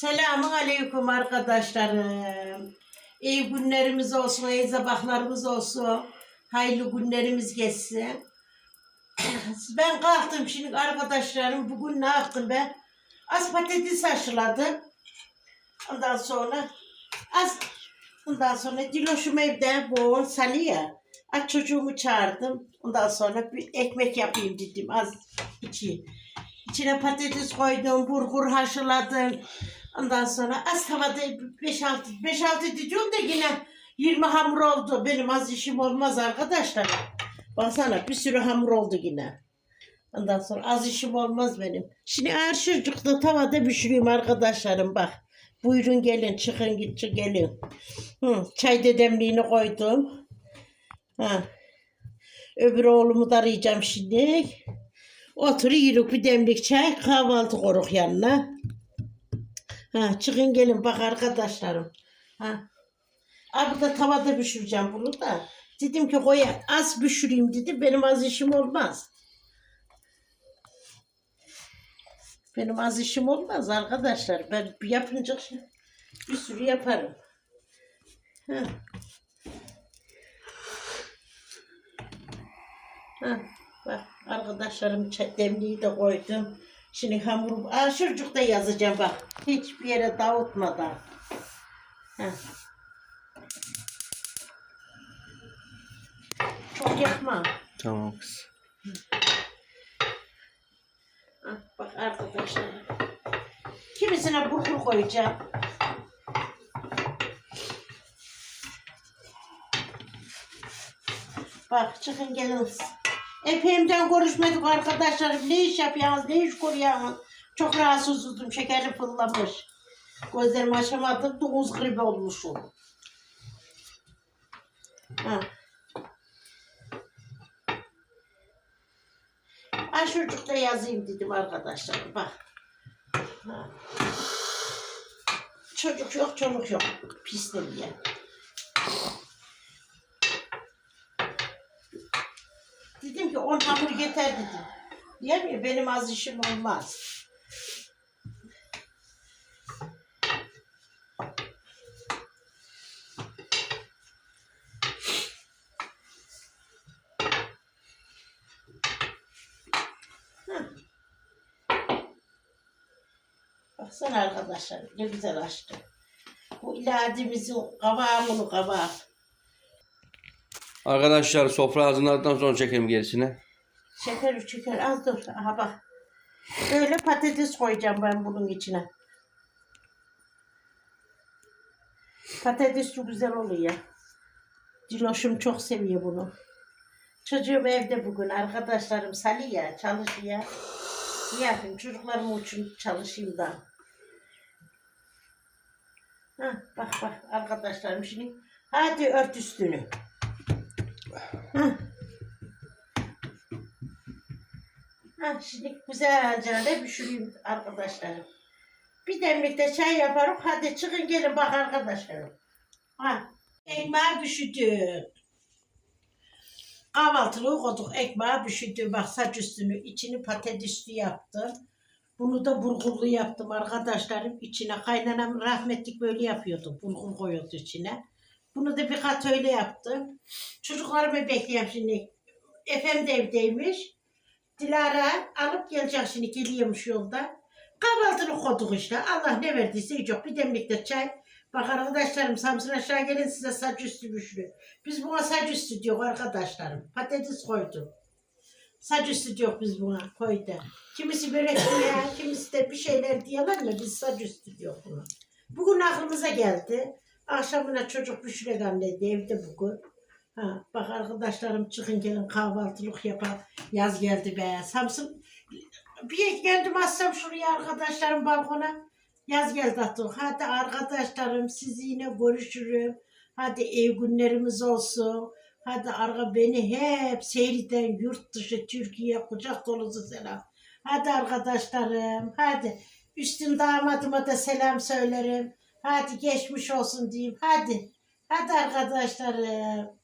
Selamun aleyküm arkadaşlarım. İyi günlerimiz olsun, iyi sabahlarımız olsun. Hayırlı günlerimiz geçsin. Ben kalktım şimdi arkadaşlarım. Bugün ne yaptım ben? Az patates haşladım. Ondan sonra az ondan sonra diloşum evde bol salı ya. Aç çocuğumu çağırdım. Ondan sonra bir ekmek yapayım dedim az içi. İçine patates koydum, burgur haşladım. Ondan sonra az tavada 5-6 5-6 diyorum da yine 20 hamur oldu. Benim az işim olmaz arkadaşlar. Baksana bir sürü hamur oldu yine. Ondan sonra az işim olmaz benim. Şimdi çocukta tavada pişireyim arkadaşlarım bak. Buyurun gelin çıkın git çık gelin. Hı, çay dedemliğini koydum. Ha. Öbür oğlumu da arayacağım şimdi. Otur yürük bir demlik çay kahvaltı koruk yanına. Ha, çıkın gelin bak arkadaşlarım. Ha. Aa, burada tavada pişireceğim bunu da. Dedim ki koy az pişireyim dedi. Benim az işim olmaz. Benim az işim olmaz arkadaşlar. Ben yapınca bir sürü yaparım. Ha. Ha, bak arkadaşlarım demliği de koydum. Şimdi hamurum, aa şurcukta yazacağım bak. Hiçbir yere dağıtmadan. Çok yakma. Tamam kız. Ha, bak arkadaşlar. Kimisine burkur koyacağım. Bak çıkın gelin. Epeyimden konuşmadık arkadaşlarım. Ne iş yapıyorsunuz, ne iş koruyorsunuz? Çok rahatsızdım, şekerim fırlamış. Gözlerimi açamadım, dokuz gribi olmuşum. Ha. Aşırcıkta yazayım dedim arkadaşlar. Bak. Ha. Çocuk yok, çoluk yok. Diye. Dedim ki on hamur yeter dedim. Diyor ya benim az işim olmaz. Baksana arkadaşlar ne güzel açtı. Bu iladimizin kavamını kabağı. Arkadaşlar sofra hazırladıktan sonra çekelim gerisine. Şeker şeker az dur. Aha bak. Böyle patates koyacağım ben bunun içine. Patates çok güzel oluyor. Diloşum çok seviyor bunu. Çocuğum evde bugün. Arkadaşlarım salı ya çalışıyor. Ne yapayım çocuklarım için çalışayım da. Hah, bak bak arkadaşlarım şimdi. Hadi ört üstünü. Hah. Ha, şimdi güzelce de pişireyim arkadaşlarım. Bir demlik de çay yaparım. Hadi çıkın gelin bak arkadaşlarım. Ha, ekmeği pişirdim. Kahvaltılığı koyduk. Ekmeği pişirdim. Bak saç üstünü, içini patatesli yaptım. Bunu da burgullu yaptım arkadaşlarım. içine kaynanam rahmetlik böyle yapıyordu. Bulgur koyuyordu içine. Bunu da bir kat öyle yaptım. Çocuklarımı bekliyorum şimdi. Efem de evdeymiş. Dilara alıp gelecek şimdi geliyormuş yolda. Kahvaltını koyduk işte. Allah ne verdiyse yok. Bir demlik de çay. Bak arkadaşlarım Samsun aşağı gelin size saç üstü müşrü. Biz buna saç üstü diyor arkadaşlarım. Patates koydum. Saç üstü diyor biz buna koydu. Kimisi börek diyor, kimisi de bir şeyler diyorlar mı biz saç üstü diyor buna. Bugün aklımıza geldi. Akşamına çocuk pişirek anneydi evde bugün. Ha, bak arkadaşlarım çıkın gelin kahvaltılık yapar. Yaz geldi be. Samsun bir geldim assam şuraya arkadaşlarım balkona. Yaz geldi artık. Hadi arkadaşlarım sizinle görüşürüm. Hadi ev günlerimiz olsun. Hadi arka beni hep seyreden yurt dışı Türkiye kucak dolusu selam. Hadi arkadaşlarım hadi. Üstün damadıma da selam söylerim. Hadi geçmiş olsun diyeyim. Hadi. Hadi arkadaşlarım.